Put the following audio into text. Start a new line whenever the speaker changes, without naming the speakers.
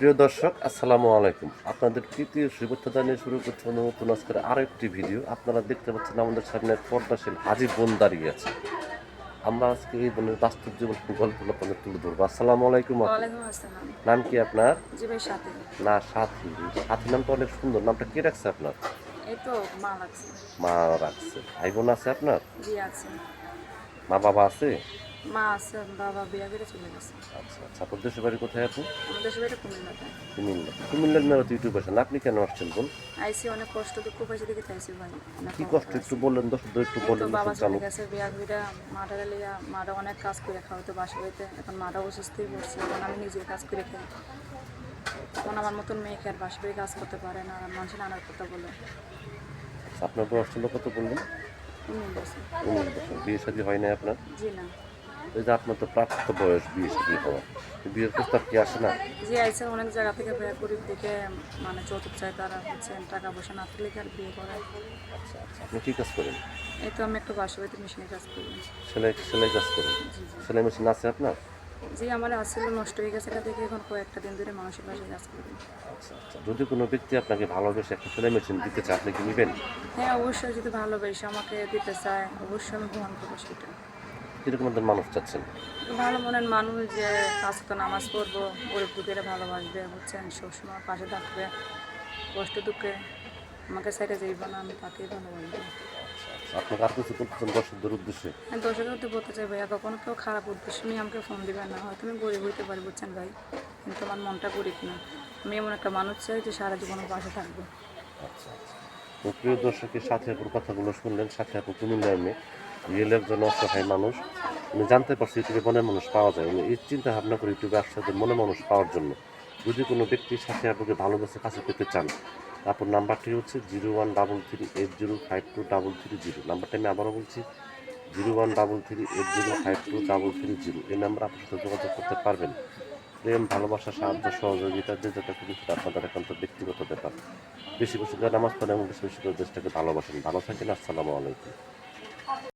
প্রিয় দর্শক আসসালামু আলাইকুম। আপনাদের তৃতীয় শুভেচ্ছা জানিয়ে শুরু করছে নতুন আজকের আরও একটি ভিডিও। আপনারা দেখতে পাচ্ছেন আমাদের সামনে পর্দাশীল হাজি বোন দাঁড়িয়ে আছে। আমরা আজকে এই বোনের বাস্তব জীবন গল্পগুলো আপনাদের তুলে ধরবো। আসসালামু আলাইকুম নাম কি আপনার? না সাথী। সাথী নামটা অনেক সুন্দর। নামটা কে রাখছে আপনার?
মা
রাখছে। ভাই বোন আছে আপনার? মা বাবা আছে?
মা আছে বাবা বিয়া করে চলে গেছে।
আচ্ছা আচ্ছা আপনার দেশের বাড়ি কোথায় আপনি
আমাদের সবাই কুমিল্লাতে।
কুমিল্লা। কুমিল্লার মেলা তো ইউটিউব আসেন আপনি কেন আসছেন
আইসি অনেক কষ্ট দুঃখ পাইছে দেখে তাইছি ভাই।
কি কষ্ট একটু বললেন দর্শক একটু বললেন
বাবা চলে গেছে বিয়া ঘুরে মাটা লিয়া মাটা অনেক কাজ করে খাওয়াতো বাসা বাড়িতে। এখন মাটা অসুস্থই পড়ছে এখন আমি নিজে কাজ করে খাই। এখন আমার মতন মেয়েকে আর বাসা বাড়ি কাজ করতে পারে না? আর মানুষের নানার কথা বলে।
আচ্ছা, আপনার বয়স ছিল কত বললেন? উনিশ বছর বিয়ে শাদী হয় না আপনার?
জি না।
এই যে আপনার তো প্রাপ্ত বয়স বিয়ে শাদী হওয়ার তো বিয়ের প্রস্তাব কি আসে না?
যে আইসে অনেক জায়গা থেকে বিয়ে গরিব দেখে মানে যৌতুক চায় তারা হচ্ছে টাকা পয়সা না থাকলে আর বিয়ে করে?
আচ্ছা আচ্ছা আপনি কি কাজ করেন?
এই তো আমি একটু বাসা বাড়িতে মেশিনের কাজ করি।
সেলাই সেলাই কাজ করেন?
জি জি।
সেলাই মেশিন আছে আপনার?
জি আমার আসছিল নষ্ট হয়ে গেছে এটা দেখে এখন কয়েকটা দিন ধরে মানুষের বাসায় কাজ করি।
আচ্ছা আচ্ছা। যদি কোনো ব্যক্তি আপনাকে ভালোবেসে একটা সেলাই মেশিন দিতে চায় আপনি কি নেবেন?
হ্যাঁ অবশ্যই যদি ভালোবেসে আমাকে দিতে চায় অবশ্যই আমি গ্রহণ করব সেটা।
কীরকম একটা মানুষ চাচ্ছেন?
ভালো মনের মানুষ যে কাজ তো নামাজ পড়ব গরিব দুঃখেরা ভালোবাসবে বুঝছেন? সবসময় পাশে থাকবে কষ্ট দুঃখে আমাকে সাইডে যাইব না আমি তাকেই ভালোবাসবো।
আচ্ছা আপনাকে আর কিছু করতেছেন দর্শকদের উদ্দেশ্যে?
হ্যাঁ দর্শকের তো বলতে চাই ভাইয়া কখনো কেউ খারাপ উদ্দেশ্য নিয়ে আমাকে ফোন দিবে না। হয়তো আমি গরিব হইতে পারি বুঝছেন ভাই? কিন্তু আমার মনটা গরিব না। আমি এমন একটা মানুষ চাই যে সারা জীবন পাশে থাকবে।
আচ্ছা আচ্ছা। তো প্রিয় দর্শকের সাথে আপুর কথাগুলো শুনলেন সাথে আপু কুমিল্লার মেয়ে। রিয়েল একজন অসহায় মানুষ উনি জানতে পারছি ইউটিউবে মনে মানুষ পাওয়া যায়। উনি এই চিন্তা ভাবনা করে ইউটিউবে একসাথে মনে মানুষ পাওয়ার জন্য যদি কোনো ব্যক্তির সাথে আপনাকে ভালোবেসে কাছে পেতে চান, তারপর নাম্বারটি হচ্ছে zero one double three eight zero five two double three zero. নাম্বারটা আমি আবারও বলছি, zero one double three eight zero five two double three zero. এই নাম্বার আপনার সাথে যোগাযোগ করতে পারবেন। প্রেম, ভালোবাসা, সাহায্য, সহযোগিতা যে যেটা খুবই সেটা আপনাদের একান্ত ব্যক্তিগত ব্যাপার। বেশি বেশি করে নামাজ পড়েন এবং বেশি বেশি করে দেশটাকে ভালোবাসেন। ভালো থাকেন, আসসালামু আলাইকুম।